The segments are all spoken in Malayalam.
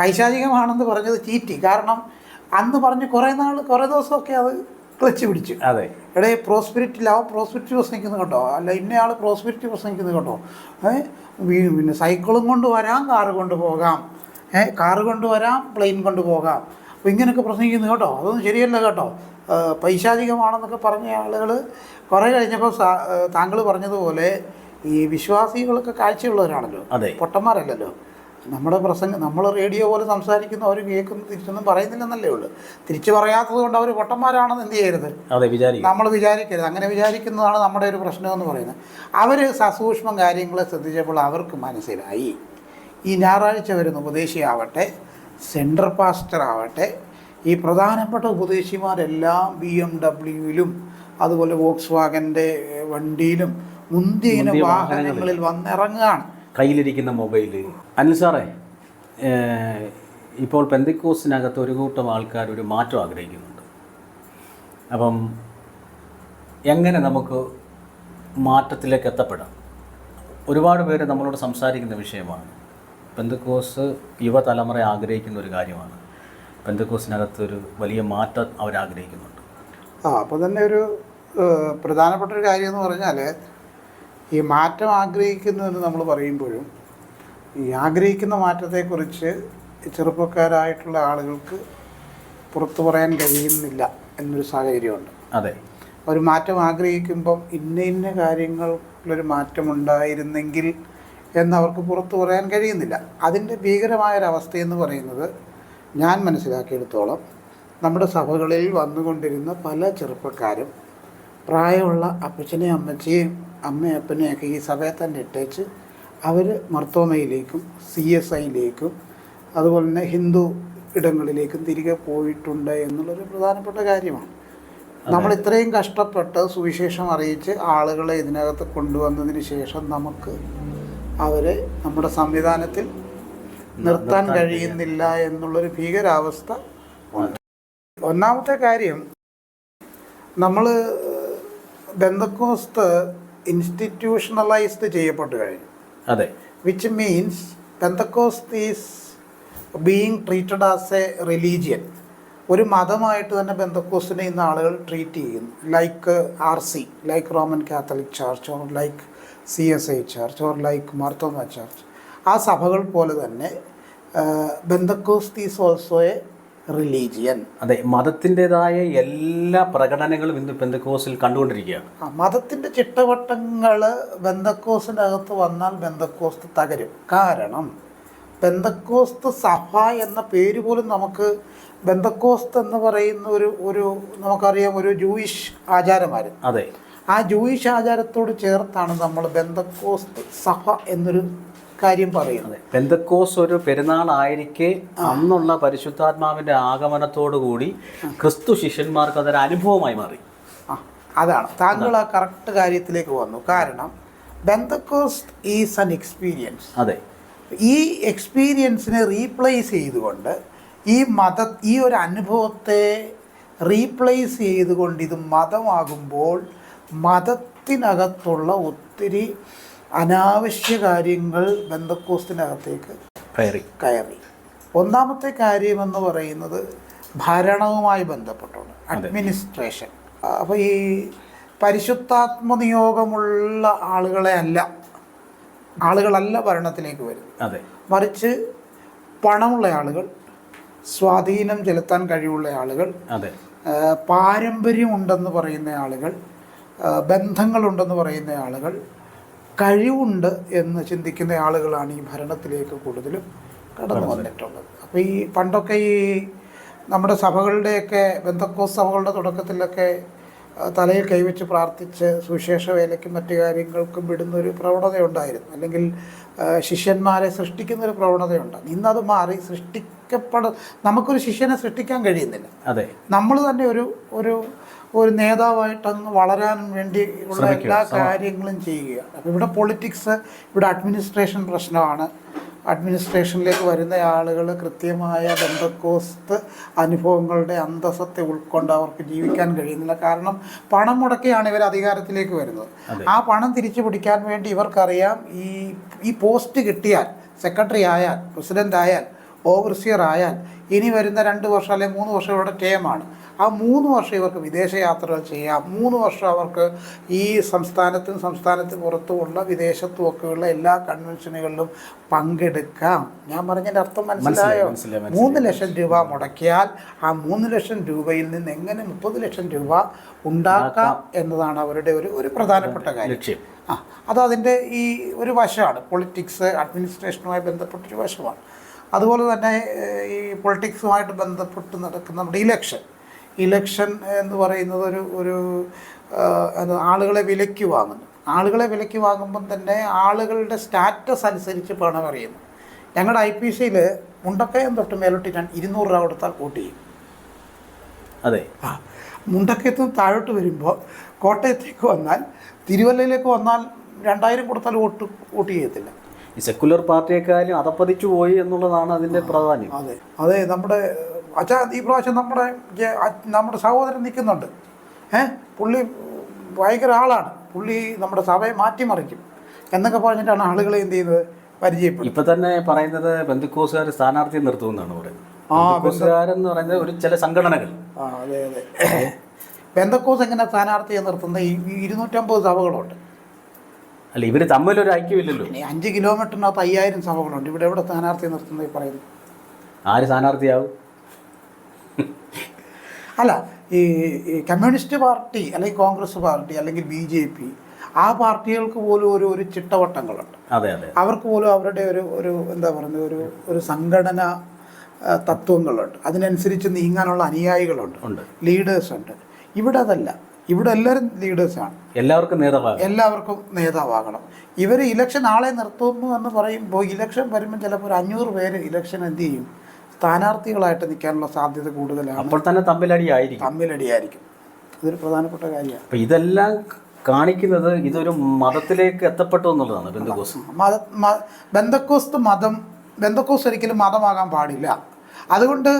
പൈശാചികമാണെന്ന് പറഞ്ഞത് ചീറ്റി. കാരണം അന്ന് പറഞ്ഞ് കുറേ നാൾ കുറേ ദിവസമൊക്കെ അത് ക്ലച്ച് പിടിച്ചു. അതെ. എടേ പ്രോസ്പിരിറ്റി ലവ് പ്രോസ്പിരിറ്റി പ്രസംഗിക്കുന്നത് കേട്ടോ. അല്ല ഇന്നയാൾ പ്രോസ്പിരിറ്റി പ്രസംഗിക്കുന്നത് കേട്ടോ. പിന്നെ സൈക്കിളും കൊണ്ട് വരാം കാറ് കൊണ്ട് പോകാം. ഏഹ് കാറ് കൊണ്ട് വരാം പ്ലെയിൻ കൊണ്ട് പോകാം. അപ്പോൾ ഇങ്ങനെയൊക്കെ പ്രസംഗിക്കുന്നത് കേട്ടോ. അതൊന്നും ശരിയല്ല കേട്ടോ. പൈശാചികമാണെന്നൊക്കെ പറഞ്ഞ ആളുകൾ കുറേ കഴിഞ്ഞപ്പോൾ താങ്കൾ പറഞ്ഞതുപോലെ ഈ വിശ്വാസികളൊക്കെ കാഴ്ചയുള്ളവരാണല്ലോ. അതെ. പൊട്ടന്മാരല്ലല്ലോ. നമ്മുടെ പ്രസംഗം നമ്മൾ റേഡിയോ പോലെ സംസാരിക്കുന്നു അവർ കേൾക്കുന്നു തിരിച്ചൊന്നും പറയുന്നില്ലെന്നല്ലേ ഉള്ളൂ. തിരിച്ചു പറയാത്തത് കൊണ്ട് അവർ പൊട്ടന്മാരാണെന്ന് എന്ത് ചെയ്യരുത്? അതെ വിചാരിക്കും. നമ്മൾ വിചാരിക്കരുത്. അങ്ങനെ വിചാരിക്കുന്നതാണ് നമ്മുടെ ഒരു പ്രശ്നമെന്ന് പറയുന്നത്. അവർ സസൂക്ഷ്മം കാര്യങ്ങളെ ശ്രദ്ധിച്ചപ്പോൾ അവർക്ക് മനസ്സിലായി. ഈ ഞായറാഴ്ച വരുന്ന ഉപദേശിയാവട്ടെ സെൻട്രൽ പാസ്റ്റർ ആവട്ടെ ഈ പ്രധാനപ്പെട്ട ഉപദേശിമാരെല്ലാം ബി എം ഡബ്ല്യുവിലും അതുപോലെ വോക്സ് വാഗന്റെ വണ്ടിയിലും മുന്തിയ വാഹനങ്ങളിൽ വന്നിറങ്ങുകയാണ്. കയ്യിലിരിക്കുന്ന മൊബൈൽ അനിൽ സാറേ ഇപ്പോൾ പെന്തിക്കോസിനകത്ത് ഒരു കൂട്ടം ആൾക്കാർ ഒരു മാറ്റം ആഗ്രഹിക്കുന്നുണ്ട്. അപ്പം എങ്ങനെ നമുക്ക് മാറ്റത്തിലേക്ക് എത്തപ്പെടാം? ഒരുപാട് പേര് നമ്മളോട് സംസാരിക്കുന്ന വിഷയമാണ്. പെന്തക്കോസ് യുവതലമുറ ആഗ്രഹിക്കുന്ന ഒരു കാര്യമാണ്. പെന്തക്കോസിനകത്ത് ഒരു വലിയ മാറ്റം അവരാഗ്രഹിക്കുന്നുണ്ട് ആ അപ്പോൾ തന്നെ ഒരു പ്രധാനപ്പെട്ട ഒരു കാര്യം എന്ന് പറഞ്ഞാൽ ഈ മാറ്റം ആഗ്രഹിക്കുന്നു എന്ന് നമ്മൾ പറയുമ്പോഴും ഈ ആഗ്രഹിക്കുന്ന മാറ്റത്തെക്കുറിച്ച് ചെറുപ്പക്കാരായിട്ടുള്ള ആളുകൾക്ക് പുറത്തു പറയാൻ കഴിയുന്നില്ല എന്നൊരു സാഹചര്യമുണ്ട്. അതെ. ഒരു മാറ്റം ആഗ്രഹിക്കുമ്പം ഇന്ന ഇന്ന കാര്യങ്ങളിലൊരു മാറ്റം ഉണ്ടായിരുന്നെങ്കിൽ എന്നവർക്ക് പുറത്തു പറയാൻ കഴിയുന്നില്ല. അതിന്റെ ഭീകരമായൊരവസ്ഥയെന്ന് പറയുന്നത് ഞാൻ മനസ്സിലാക്കിയെടുത്തോളം നമ്മുടെ സഭകളിൽ വന്നുകൊണ്ടിരുന്ന പല ചെറുപ്പക്കാരും പ്രായമുള്ള അപ്പച്ചനെയും അമ്മച്ചയും അമ്മയപ്പനെയൊക്കെ ഈ സഭയെ തന്നെ ഇട്ടേച്ച് അവർ മർത്തോമയിലേക്കും സി എസ് ഐയിലേക്കും അതുപോലെ തന്നെ ഹിന്ദു ഇടങ്ങളിലേക്കും തിരികെ പോയിട്ടുണ്ട് എന്നുള്ളൊരു പ്രധാനപ്പെട്ട കാര്യമാണ്. നമ്മൾ ഇത്രയും കഷ്ടപ്പെട്ട് സുവിശേഷം അറിയിച്ച് ആളുകളെ ഇതിനകത്ത് കൊണ്ടുവന്നതിന് ശേഷം നമുക്ക് അവരെ നമ്മുടെ സംവിധാനത്തിൽ നിർത്താൻ കഴിയുന്നില്ല എന്നുള്ളൊരു ഭീകരാവസ്ഥ ഉണ്ട്. ഒന്നാമത്തെ കാര്യം നമ്മൾ ബന്ധക്കോസ്ത് ഇൻസ്റ്റിറ്റ്യൂഷണലൈസ്ഡ് ചെയ്യപ്പെട്ടു കഴിഞ്ഞു. അതെ. Which means Pentecost is being treated as a religion ഒരു മതമായിട്ട് തന്നെ ബന്ധക്കോസ്റ്റിനെ ഇന്ന് ആളുകൾ ട്രീറ്റ് ചെയ്യുന്നു. Like R C like Roman Catholic church or like C S I church or like Marthoma church ആ സഭകൾ പോലെ തന്നെ Pentecost is also a religion അതെ മതത്തിന്റെതായ എല്ലാ പ്രകടനങ്ങളും ഇന്ന് ബന്ധക്കോസിൽ കണ്ടുകൊണ്ടിരിക്കുകയാണ്. മതത്തിന്റെ ചിട്ടവട്ടങ്ങൾ ബന്ധക്കോസിനകത്ത് വന്നാൽ ബന്ധക്കോസ്ത് തകരും. കാരണം ബന്ധക്കോസ്ത് സഭ എന്ന പേര് പോലും നമുക്ക് ബന്ധക്കോസ്ത് എന്ന് പറയുന്ന ഒരു ഒരു നമുക്കറിയാം ഒരു ജൂയിഷ് ആചാരമായിരുന്നു അതെ. ആ ജൂയിഷ് ആചാരത്തോട് ചേർത്താണ് നമ്മൾ ബന്ധക്കോസ്ത് സഭ എന്നൊരു കാര്യം പറയുന്നത്. പെന്തക്കോസ് ഒരു പെരുന്നാളായിരിക്കെ അന്നുള്ള പരിശുദ്ധാത്മാവിന്റെ ആഗമനത്തോടുകൂടി ക്രിസ്തു ശിഷ്യന്മാർക്ക് അതൊരു അനുഭവമായി മാറി. ആ അതാണ്. താങ്കൾ ആ കറക്റ്റ് കാര്യത്തിലേക്ക് വന്നു. കാരണം ബെന്തക്കോസ് ഈസ് അൻ എക്സ്പീരിയൻസ് അതെ. ഈ എക്സ്പീരിയൻസിനെ റീപ്ലേസ് ചെയ്തുകൊണ്ട് ഈ മത ഈ ഒരു അനുഭവത്തെ റീപ്ലേസ് ചെയ്തുകൊണ്ട് ഇത് മതമാകുമ്പോൾ മതത്തിനകത്തുള്ള ഒത്തിരി അനാവശ്യ കാര്യങ്ങൾ ബന്ധക്കോസ്തിനകത്തേക്ക് കയറി. കയറി. ഒന്നാമത്തെ കാര്യമെന്ന് പറയുന്നത് ഭരണവുമായി ബന്ധപ്പെട്ടാണ്. അഡ്മിനിസ്ട്രേഷൻ. അപ്പോൾ ഈ പരിശുദ്ധാത്മനിയോഗമുള്ള ആളുകളെ അല്ല ആളുകളല്ല ഭരണത്തിലേക്ക് വരുന്നത്. അതെ. മറിച്ച് പണമുള്ള ആളുകൾ സ്വാധീനം ചെലുത്താൻ കഴിവുള്ള ആളുകൾ അതെ. പാരമ്പര്യമുണ്ടെന്ന് പറയുന്ന ആളുകൾ ബന്ധങ്ങളുണ്ടെന്ന് പറയുന്ന ആളുകൾ കഴിവുണ്ട് എന്ന് ചിന്തിക്കുന്ന ആളുകളാണ് ഈ ഭരണത്തിലേക്ക് കൂടുതലും കടന്നു വന്നിട്ടുള്ളത്. അപ്പോൾ ഈ പണ്ടൊക്കെ ഈ നമ്മുടെ സഭകളുടെയൊക്കെ ബന്ധക്കോസ് സഭകളുടെ തുടക്കത്തിലൊക്കെ തലയിൽ കൈവച്ച് പ്രാർത്ഥിച്ച് സുവിശേഷ വേലയ്ക്കും മറ്റു കാര്യങ്ങൾക്കും വിടുന്നൊരു പ്രവണതയുണ്ടായിരുന്നു. അല്ലെങ്കിൽ ശിഷ്യന്മാരെ സൃഷ്ടിക്കുന്നൊരു പ്രവണതയുണ്ട് ഇന്നത് മാറി സൃഷ്ടിക്കപ്പെട നമുക്കൊരു ശിഷ്യനെ സൃഷ്ടിക്കാൻ കഴിയുന്നില്ല. അതെ. നമ്മൾ തന്നെ ഒരു ഒരു ഒരു നേതാവായിട്ട് അങ്ങ് വളരാൻ വേണ്ടി ഉള്ള എല്ലാ കാര്യങ്ങളും ചെയ്യുകയാണ് അപ്പോൾ ഇവിടെ പൊളിറ്റിക്സ് ഇവിടെ അഡ്മിനിസ്ട്രേഷൻ പ്രശ്നമാണ്. അഡ്മിനിസ്ട്രേഷനിലേക്ക് വരുന്ന ആളുകൾ കൃത്യമായ ബന്ധക്കോസ്ത് അനുഭവങ്ങളുടെ അന്തസ്സത്തെ ഉൾക്കൊണ്ട് അവർക്ക് ജീവിക്കാൻ കഴിയുന്നില്ല. കാരണം പണം മുടക്കിയാണ് ഇവർ അധികാരത്തിലേക്ക് വരുന്നത്. ആ പണം തിരിച്ചു പിടിക്കാൻ വേണ്ടി ഇവർക്കറിയാം ഈ ഈ പോസ്റ്റ് കിട്ടിയാൽ സെക്രട്ടറി ആയാൽ പ്രസിഡന്റ് ആയാൽ ഓവർസിയർ ആയാൽ ഇനി വരുന്ന രണ്ട് വർഷം അല്ലെങ്കിൽ മൂന്ന് വർഷം ഇവരുടെ ടേമാണ് ആ മൂന്ന് വർഷം ഇവർക്ക് വിദേശയാത്രകൾ ചെയ്യാം. മൂന്ന് വർഷം അവർക്ക് ഈ സംസ്ഥാനത്തും സംസ്ഥാനത്തിന് പുറത്തുമുള്ള വിദേശത്തുമൊക്കെയുള്ള എല്ലാ കൺവെൻഷനുകളിലും പങ്കെടുക്കാം. ഞാൻ പറഞ്ഞതിന്റെ അർത്ഥം മനസ്സിലായോ. മൂന്ന് ലക്ഷം രൂപ മുടക്കിയാൽ ആ മൂന്ന് ലക്ഷം രൂപയിൽ നിന്ന് എങ്ങനെ മുപ്പത് ലക്ഷം രൂപ ഉണ്ടാക്കാം എന്നതാണ് അവരുടെ ഒരു ഒരു പ്രധാനപ്പെട്ട കാര്യം. ആ അതതിന്റെ ഈ ഒരു വശമാണ്. പൊളിറ്റിക്സ് അഡ്മിനിസ്ട്രേഷനുമായി ബന്ധപ്പെട്ടൊരു വശമാണ്. അതുപോലെ തന്നെ ഈ പൊളിറ്റിക്സുമായിട്ട് ബന്ധപ്പെട്ട് നടക്കുന്ന നമ്മുടെ ഇലക്ഷൻ. ഇലക്ഷൻ എന്ന് പറയുന്നത് ഒരു ഒരു ആളുകളെ വിലയ്ക്ക് വാങ്ങുന്നു. ആളുകളെ വിലയ്ക്ക് വാങ്ങുമ്പം തന്നെ ആളുകളുടെ സ്റ്റാറ്റസ് അനുസരിച്ച് പണം അറിയുന്നു ഞങ്ങളുടെ ഐ പി സിയിൽ മുണ്ടക്കയം തൊട്ട് മേലോട്ട് ഞാൻ ഇരുന്നൂറ് രൂപ കൊടുത്താൽ വോട്ട് ചെയ്യും. അതെ. ആ മുണ്ടക്കയത്ത് നിന്ന് താഴോട്ട് വരുമ്പോൾ കോട്ടയത്തേക്ക് വന്നാൽ തിരുവല്ലയിലേക്ക് വന്നാൽ രണ്ടായിരം കൊടുത്താൽ വോട്ട് വോട്ട് ചെയ്യത്തില്ല. ഈ സെക്കുലർ പാർട്ടിയെക്കാളും അതപ്പതിച്ചു പോയി എന്നുള്ളതാണ് അതിന്റെ പ്രാധാന്യം. അതെ. അതെ നമ്മുടെ അച്ഛാ ഈ പ്രാവശ്യം നമ്മുടെ നമ്മുടെ സഹോദരൻ നിൽക്കുന്നുണ്ട്. ഏ? പുള്ളി ഭയങ്കര ആളാണ്. പുള്ളി നമ്മുടെ സഭയെ മാറ്റിമറിക്കും. എന്നൊക്കെ പറഞ്ഞിട്ടാണ് ആളുകളെ എന്ത് ചെയ്യുന്നത്? പരിചയപ്പെടുന്നത്. ഇപ്പൊ തന്നെ പറയുന്നത് ബന്ധുക്കോസുകാർ സ്ഥാനാർത്ഥിയെ നിർത്തുമെന്നാണ് പറയുന്നത്. ആ, ബന്ധുക്കോസുകാരെന്ന് പറയുന്നത് ഒരു ചില സംഘടനകൾ. ആ അതെ അതെ. ബന്ധക്കോസ് എങ്ങനെ സ്ഥാനാർത്ഥിയെ നിർത്തുന്നത്? ഇരുന്നൂറ്റമ്പത് സഭകളുണ്ട്. അല്ല ഇവർ തമ്മിലൊരു ഐക്യമില്ലല്ലോ. അഞ്ച് കിലോമീറ്ററിനകത്ത് അയ്യായിരം സഭകളുണ്ട് ഇവിടെ എവിടെ സ്ഥാനാർത്ഥി നിർത്തുന്നത് ഈ പറയുന്നു ആര് സ്ഥാനാർത്ഥിയാവും? അല്ല ഈ കമ്മ്യൂണിസ്റ്റ് പാർട്ടി അല്ലെങ്കിൽ കോൺഗ്രസ് പാർട്ടി അല്ലെങ്കിൽ ബി ജെ പി ആ പാർട്ടികൾക്ക് പോലും ഒരു ഒരു ചിട്ടവട്ടങ്ങളുണ്ട്. അതെ അതെ. അവർക്ക് പോലും അവരുടെ ഒരു ഒരു എന്താ പറയുന്നത് ഒരു ഒരു സംഘടന തത്വങ്ങളുണ്ട്. അതിനനുസരിച്ച് നീങ്ങാനുള്ള അനുയായികളുണ്ട്. ലീഡേഴ്സ് ഉണ്ട്. ഇവിടെ അതല്ല. ഇവിടെ എല്ലാവരും ലീഡേഴ്സാണ് എല്ലാവർക്കും നേതാവാകണം എല്ലാവർക്കും നേതാവാകണം. ഇവർ ഇലക്ഷൻ ആളെ നിർത്തുന്നു എന്ന് പറയുമ്പോൾ ഇലക്ഷൻ വരുമ്പോൾ ചിലപ്പോൾ ഒരു അഞ്ഞൂറ് പേര് ഇലക്ഷൻ എന്ത് ചെയ്യും? സ്ഥാനാർത്ഥികളായിട്ട് നിൽക്കാനുള്ള സാധ്യത കൂടുതലാണ്. അപ്പോൾ തന്നെ തമ്മിലടിയായിരിക്കും തമ്മിലടിയായിരിക്കും. ഇതൊരു പ്രധാനപ്പെട്ട കാര്യമാണ്. അപ്പോൾ ഇതെല്ലാം കാണിക്കുന്നത് ഇതൊരു മതത്തിലേക്ക് എത്തപ്പെട്ടു എന്നുള്ളതാണ് ബന്ധുക്കോസ്. മത ബന്ധക്കോസ്ത് മതം ബന്ധക്കോസ് ഒരിക്കലും മതമാകാൻ പാടില്ല. അതുകൊണ്ട്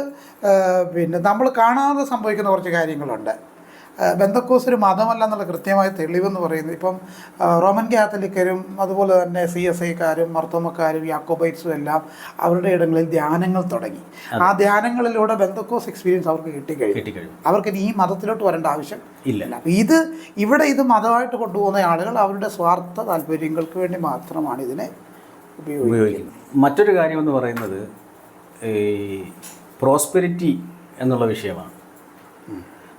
പിന്നെ നമ്മൾ കാണാതെ സംഭവിക്കുന്ന കുറച്ച് കാര്യങ്ങളുണ്ട്. ബന്ധക്കോസ് ഒരു മതമല്ല എന്നുള്ള കൃത്യമായ തെളിവെന്ന് പറയുന്നത്. ഇപ്പം റോമൻ കാത്തലിക്കരും അതുപോലെ തന്നെ സി എസ് ഐക്കാരും മർത്തോമക്കാരും യാക്കോബൈറ്റ്സും എല്ലാം അവരുടെ ഇടങ്ങളിൽ ധ്യാനങ്ങൾ തുടങ്ങി. ആ ധ്യാനങ്ങളിലൂടെ ബന്ധക്കോസ് എക്സ്പീരിയൻസ് അവർക്ക് കിട്ടിക്കഴിഞ്ഞു. കിട്ടിക്കഴിഞ്ഞു. അവർക്ക് ഈ മതത്തിലോട്ട് വരേണ്ട ആവശ്യം ഇല്ല. അപ്പം ഇത് ഇവിടെ ഇത് മതമായിട്ട് കൊണ്ടുപോകുന്ന ആളുകൾ അവരുടെ സ്വാർത്ഥ താല്പര്യങ്ങൾക്ക് വേണ്ടി മാത്രമാണ് ഇതിനെ ഉപയോഗിക്കുന്നത്. ഉപയോഗിക്കുന്നത്. മറ്റൊരു കാര്യം എന്ന് പറയുന്നത് ഈ പ്രോസ്പെരിറ്റി എന്നുള്ള വിഷയമാണ്.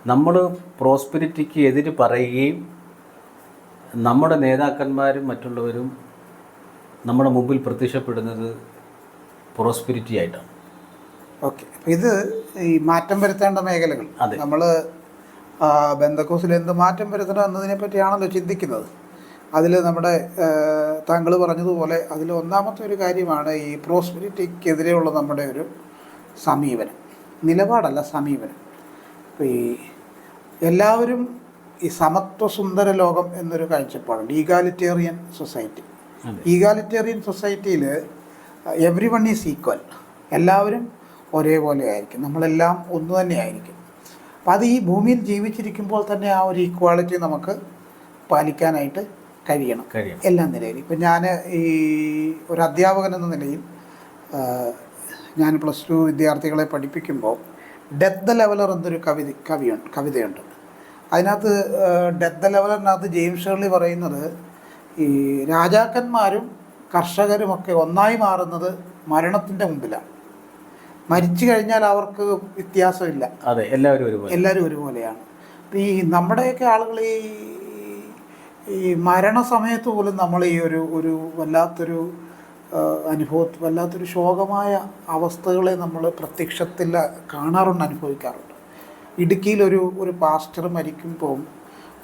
നമ്മൾ പ്രോസ്പെരിറ്റിക്ക് എതിര് പറയുകയും നമ്മുടെ നേതാക്കന്മാരും മറ്റുള്ളവരും നമ്മുടെ മുമ്പിൽ പ്രത്യക്ഷപ്പെടുന്നത് പ്രോസ്പെരിറ്റി ആയിട്ടാണ്. ഓക്കെ. ഇത് ഈ മാറ്റം വരുത്തേണ്ട മേഖലകൾ. അതെ. നമ്മൾ ബന്ധക്കോസിൽ എന്ത് മാറ്റം വരുത്തണം എന്നതിനെ പറ്റിയാണല്ലോ ചിന്തിക്കുന്നത്. അതിൽ നമ്മുടെ താങ്കൾ പറഞ്ഞതുപോലെ അതിൽ ഒന്നാമത്തെ ഒരു കാര്യമാണ് ഈ പ്രോസ്പെരിറ്റിക്കെതിരെയുള്ള നമ്മുടെ ഒരു സമീപനം. നിലപാടല്ല സമീപനം. ഇപ്പോൾ ഈ എല്ലാവരും ഈ സമത്വ സുന്ദര ലോകം എന്നൊരു കാഴ്ചപ്പാടുണ്ട്. Egalitarian society. ഈഗാലിറ്റേറിയൻ സൊസൈറ്റിയിൽ എവ്രി വൺ ഈസ് ഈക്വൽ എല്ലാവരും ഒരേപോലെ ആയിരിക്കും. നമ്മളെല്ലാം ഒന്ന് തന്നെ ആയിരിക്കും. അപ്പം അത് ഈ ഭൂമിയിൽ ജീവിച്ചിരിക്കുമ്പോൾ തന്നെ ആ ഒരു ഈക്വാളിറ്റി നമുക്ക് പാലിക്കാനായിട്ട് കഴിയണം. കഴിയണം. എല്ലാ നിലയിലും ഇപ്പം ഞാൻ ഈ ഒരു അധ്യാപകൻ എന്ന നിലയിൽ ഞാൻ പ്ലസ് ടു വിദ്യാർത്ഥികളെ പഠിപ്പിക്കുമ്പോൾ ഡെത്ത് ദ ലെവലർ എന്നൊരു കവിത കവിയുണ്ട് കവിതയുണ്ട്. അതിനകത്ത് ഡെത്ത് ലെവലിനകത്ത് ജെയിംസ് ഷേർലി പറയുന്നത് ഈ രാജാക്കന്മാരും കർഷകരുമൊക്കെ ഒന്നായി മാറുന്നത് മരണത്തിന്റെ മുമ്പിലാണ്. മരിച്ചു കഴിഞ്ഞാൽ അവർക്ക് വ്യത്യാസമില്ല. അതെ എല്ലാവരും ഒരുപോലെ. എല്ലാവരും ഒരുപോലെയാണ്. ഈ നമ്മുടെയൊക്കെ ആളുകൾ ഈ ഈ മരണസമയത്ത് പോലും നമ്മൾ ഈ ഒരു ഒരു വല്ലാത്തൊരു അനുഭവ വല്ലാത്തൊരു ശോകമായ അവസ്ഥകളെ നമ്മൾ പ്രത്യക്ഷത്തിൽ കാണാറുണ്ട് അനുഭവിക്കാറുണ്ട്. ഇടുക്കിയിലൊരു ഒരു പാസ്റ്റർ മരിക്കുമ്പോൾ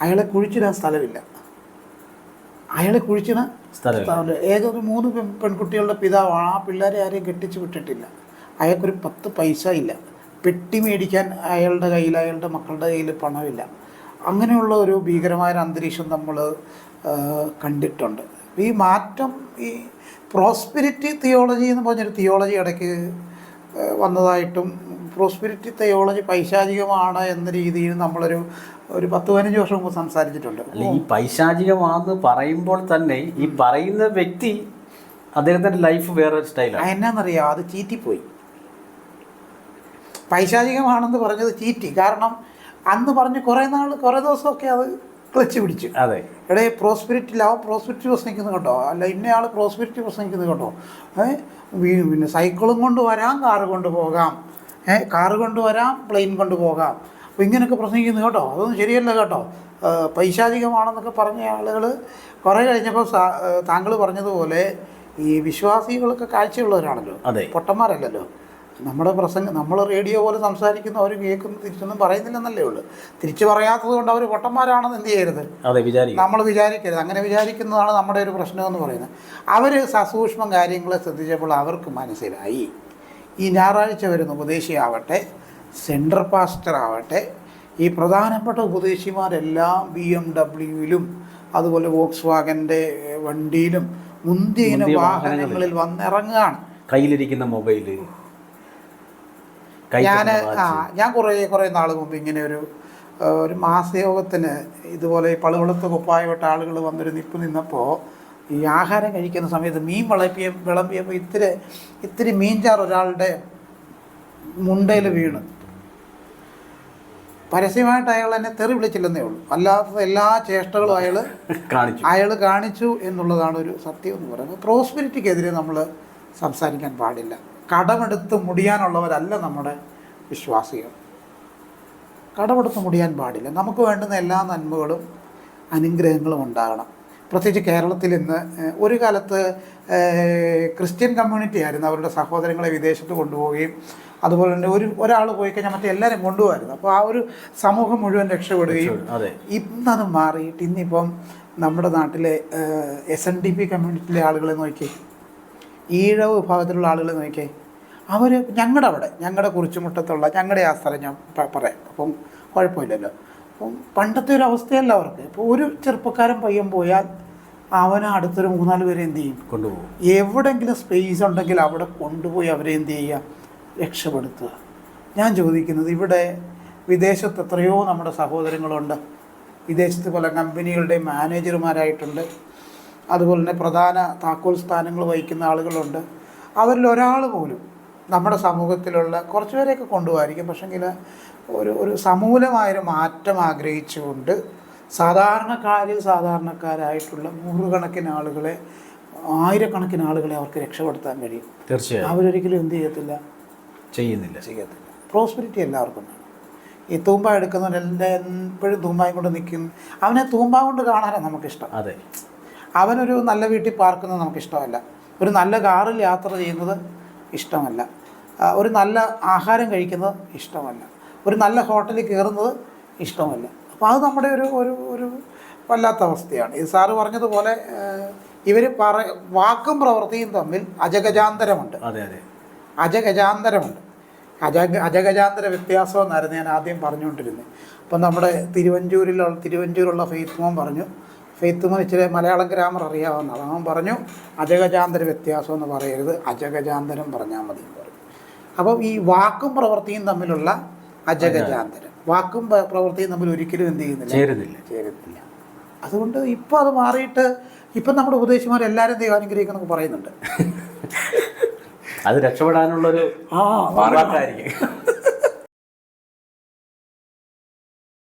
അയാളെ കുഴിച്ചിടാൻ സ്ഥലമില്ല. അയാളെ കുഴിച്ചിടാൻ സ്ഥലമില്ല. ഏതൊരു മൂന്ന് പെൺ പെൺകുട്ടികളുടെ പിതാവാണ് ആ പിള്ളേരെ ആരെയും കെട്ടിച്ച് വിട്ടിട്ടില്ല. അയാൾക്കൊരു പത്ത് പൈസ ഇല്ല. പെട്ടി മേടിക്കാൻ അയാളുടെ കയ്യിൽ അയാളുടെ മക്കളുടെ കയ്യിൽ പണമില്ല. അങ്ങനെയുള്ള ഒരു ഭീകരമായ ഒരു അന്തരീക്ഷം നമ്മൾ കണ്ടിട്ടുണ്ട്. ഈ മാറ്റം ഈ പ്രോസ്പിരിറ്റി തിയോളജി എന്ന് പറഞ്ഞൊരു തിയോളജി ഇടയ്ക്ക് വന്നതായിട്ടും പ്രോസ്പിരിറ്റി തയോളജി പൈശാചികമാണ് എന്ന രീതിയിൽ നമ്മളൊരു ഒരു പത്ത് പതിനഞ്ച് വർഷം മുമ്പ് സംസാരിച്ചിട്ടുണ്ട്. അല്ല ഈ പൈശാചികമാണെന്ന് പറയുമ്പോൾ തന്നെ ഈ പറയുന്ന വ്യക്തി അദ്ദേഹത്തിന്റെ ലൈഫ് വേറെ സ്റ്റൈലാണ് എന്നാന്നറിയാം? അത് ചീറ്റിപ്പോയി. പൈശാചികമാണെന്ന് പറഞ്ഞത് ചീറ്റി. കാരണം അന്ന് പറഞ്ഞ് കുറേ നാൾ കുറേ ദിവസമൊക്കെ അത് ക്ലച്ച് പിടിച്ചു. അതെ. എടേ പ്രോസ്പിരിറ്റി ലവ് പ്രോസ്പിരിറ്റി പ്രസംഗിക്കുന്നത് കേട്ടോ. അല്ല ഇന്നയാൾ പ്രോസ്പിരിറ്റി പ്രസംഗിക്കുന്നത് കേട്ടോ. പിന്നെ സൈക്കിളും കൊണ്ട് വരാം കാറ് കൊണ്ട് പോകാം. കാറ് കൊണ്ടുവരാം പ്ലെയിൻ കൊണ്ട് പോകാം അപ്പോൾ ഇങ്ങനെയൊക്കെ പ്രസംഗിക്കുന്നു കേട്ടോ. അതൊന്നും ശരിയല്ല കേട്ടോ. പൈശാചികമാണെന്നൊക്കെ പറഞ്ഞ ആളുകൾ കുറേ കഴിഞ്ഞപ്പോൾ താങ്കൾ പറഞ്ഞതുപോലെ ഈ വിശ്വാസികളൊക്കെ കാഴ്ചയുള്ളവരാണല്ലോ. അതെ. പൊട്ടന്മാരല്ലല്ലോ. നമ്മുടെ പ്രസംഗം നമ്മൾ റേഡിയോ പോലെ സംസാരിക്കുന്ന അവർ കേൾക്കുന്ന തിരിച്ചൊന്നും പറയുന്നില്ലെന്നല്ലേ ഉള്ളൂ. തിരിച്ചു പറയാത്തത് കൊണ്ട് അവർ പൊട്ടന്മാരാണെന്ന് എന്ത് ചെയ്യരുത്? നമ്മൾ വിചാരിക്കരുത്. അങ്ങനെ വിചാരിക്കുന്നതാണ് നമ്മുടെ ഒരു പ്രശ്നമെന്ന് പറയുന്നത്. അവർ സസൂക്ഷ്മം കാര്യങ്ങളെ ശ്രദ്ധിച്ചപ്പോൾ അവർക്ക് മനസ്സിലായി. ഈ ഞായറാഴ്ച വരുന്ന ഉപദേശിയാവട്ടെ സെൻട്രൽ പാസ്റ്റർ ആവട്ടെ ഈ പ്രധാനപ്പെട്ട ഉപദേശിമാരെല്ലാം ബി എം ഡബ്ല്യുവിലും അതുപോലെ വോക്സ് വാഗന്റെ വണ്ടിയിലും മുന്തിയ ഇനം വാഹനങ്ങളിൽ വന്നിറങ്ങുകയാണ്. കയ്യിലിരിക്കുന്ന മൊബൈൽ ഞാൻ ആ ഞാൻ കുറേ കുറേ നാൾ മുമ്പ് ഇങ്ങനെ ഒരു ഒരു മാസയോഗത്തിന് ഇതുപോലെ പളുവെളുത്ത കുപ്പായപ്പെട്ട ആളുകൾ വന്നൊരു നിപ്പ് നിന്നപ്പോൾ ഈ ആഹാരം കഴിക്കുന്ന സമയത്ത് മീൻ വിളപ്പിയ വിളമ്പിയപ്പോൾ ഇത്തിരി ഇത്തിരി മീൻചാർ ഒരാളുടെ മുണ്ടയിൽ വീണ്. പരസ്യമായിട്ട് അയാൾ എന്നെ തെറി വിളിച്ചില്ലെന്നേ ഉള്ളൂ. അല്ലാത്ത എല്ലാ ചേഷ്ടകളും അയാൾ കാണിച്ചു. അയാൾ കാണിച്ചു എന്നുള്ളതാണ് ഒരു സത്യം എന്ന് പറയുന്നത്. പ്രോസ്പെരിറ്റിക്കെതിരെ നമ്മൾ സംസാരിക്കാൻ പാടില്ല. കടമെടുത്ത് മുടിയാനുള്ളവരല്ല നമ്മുടെ വിശ്വാസികൾ. കടമെടുത്ത് മുടിയാൻ പാടില്ല. നമുക്ക് വേണ്ടുന്ന എല്ലാ നന്മകളും അനുഗ്രഹങ്ങളും ഉണ്ടാകണം. പ്രത്യേകിച്ച് കേരളത്തിൽ ഇന്ന് ഒരു കാലത്ത് ക്രിസ്ത്യൻ കമ്മ്യൂണിറ്റി ആയിരുന്നു അവരുടെ സഹോദരങ്ങളെ വിദേശത്ത് കൊണ്ടുപോവുകയും അതുപോലെ തന്നെ ഒരു ഒരാൾ പോയി കഴിഞ്ഞാൽ മറ്റേ എല്ലാവരും കൊണ്ടുപോകായിരുന്നു അപ്പോൾ ആ ഒരു സമൂഹം മുഴുവൻ രക്ഷപ്പെടുകയും ഇന്നത് മാറിയിട്ട് ഇന്നിപ്പം നമ്മുടെ നാട്ടിലെ എസ് എൻ ഡി പി കമ്മ്യൂണിറ്റിയിലെ ആളുകളെ നോക്കിയേ ഈഴവ് വിഭാഗത്തിലുള്ള ആളുകളെ നോക്കിയേ അവർ ഞങ്ങളുടെ അവിടെ ഞങ്ങളുടെ കുറിച്ചുമുട്ടത്തുള്ള ഞങ്ങളുടെ ആ സ്ഥലം ഞാൻ പറയാം. അപ്പം കുഴപ്പമില്ലല്ലോ. അപ്പം പണ്ടത്തെ ഒരു അവസ്ഥയല്ല അവർക്ക്. ഇപ്പോൾ ഒരു ചെറുപ്പക്കാരൻ പയ്യൻ പോയാൽ അവന് അടുത്തൊരു മൂന്നാൽ പേരെ എന്ത് ചെയ്യും? കൊണ്ടുപോകും. എവിടെങ്കിലും സ്പേസ് ഉണ്ടെങ്കിൽ അവിടെ കൊണ്ടുപോയി അവരെ എന്ത് ചെയ്യുക? രക്ഷപ്പെടുത്തുക. ഞാൻ ചോദിക്കുന്നത് ഇവിടെ വിദേശത്ത് എത്രയോ നമ്മുടെ സഹോദരങ്ങളുണ്ട്. വിദേശത്ത് പല കമ്പനികളുടെ മാനേജർമാരായിട്ടുണ്ട്. അതുപോലെ തന്നെ പ്രധാന താക്കോൽ സ്ഥാനങ്ങൾ വഹിക്കുന്ന ആളുകളുണ്ട്. അവരിൽ ഒരാൾ പോലും നമ്മുടെ സമൂഹത്തിലുള്ള കുറച്ച് പേരെയൊക്കെ കൊണ്ടുപോകായിരിക്കും പക്ഷെങ്കിൽ ഒരു ഒരു സമൂലമായൊരു മാറ്റം ആഗ്രഹിച്ചുകൊണ്ട് സാധാരണക്കാരിൽ സാധാരണക്കാരായിട്ടുള്ള നൂറുകണക്കിന് ആളുകളെ ആയിരക്കണക്കിന് ആളുകളെ അവർക്ക് രക്ഷപ്പെടുത്താൻ കഴിയും. തീർച്ചയായും. അവരൊരിക്കലും എന്ത് ചെയ്യത്തില്ല? ചെയ്യുന്നില്ല. ചെയ്യത്തില്ല. പ്രോസ്പെരിറ്റി എല്ലാവർക്കും ഈ തൂമ്പ എടുക്കുന്നവരെല്ലാം എപ്പോഴും തൂമ്പായും കൊണ്ട് നിൽക്കുന്നു അവനെ തൂമ്പ കൊണ്ട് കാണാനാണ് നമുക്കിഷ്ടം. അതെ. അവനൊരു നല്ല വീട്ടിൽ പാർക്കുന്നത് നമുക്കിഷ്ടമല്ല. ഒരു നല്ല കാറിൽ യാത്ര ചെയ്യുന്നത് ഇഷ്ടമല്ല. ഒരു നല്ല ആഹാരം കഴിക്കുന്നത് ഇഷ്ടമല്ല. ഒരു നല്ല ഹോട്ടലിൽ കയറുന്നത് ഇഷ്ടമല്ല. അപ്പോൾ അത് നമ്മുടെ ഒരു ഒരു ഒരു വല്ലാത്ത അവസ്ഥയാണ്. ഇത് സാറ് പറഞ്ഞതുപോലെ ഇവർ പറ വാക്കും പ്രവൃത്തിയും തമ്മിൽ അജഗജാന്തരമുണ്ട്. അതെ അതെ. അജഗജാന്തരമുണ്ട്. അജഗ അജഗജാന്തര വ്യത്യാസം എന്നായിരുന്നു ഞാൻ ആദ്യം പറഞ്ഞുകൊണ്ടിരുന്നത്. അപ്പം നമ്മുടെ തിരുവഞ്ചൂരിലുള്ള തിരുവഞ്ചൂരുള്ള ഫെയ്ത്ത് മോൻ പറഞ്ഞു ഫെയ്ത്ത് മോൻ ഇച്ചിരി മലയാളം ഗ്രാമർ അറിയാവുന്നതാണ് അവൻ പറഞ്ഞു അജഗജാന്തര വ്യത്യാസം എന്ന് പറയരുത്. അജഗജാന്തരം പറഞ്ഞാൽ മതി അപ്പം ഈ വാക്കും പ്രവൃത്തിയും തമ്മിലുള്ള അജഗജാന്തരം വാക്കും പ്രവൃത്തിയും തമ്മിൽ ഒരിക്കലും എന്ത് ചെയ്യുന്നില്ല? ചേരുന്നില്ല. ചേരുന്നില്ല. അതുകൊണ്ട് ഇപ്പോൾ അത് മാറിയിട്ട് ഇപ്പം നമ്മുടെ ഉപദേശിമാർ എല്ലാവരും ദൈവം അനുഗ്രഹിക്കണമെന്ന് പറയുന്നുണ്ട്. അത് രക്ഷപ്പെടാനുള്ളൊരു ആ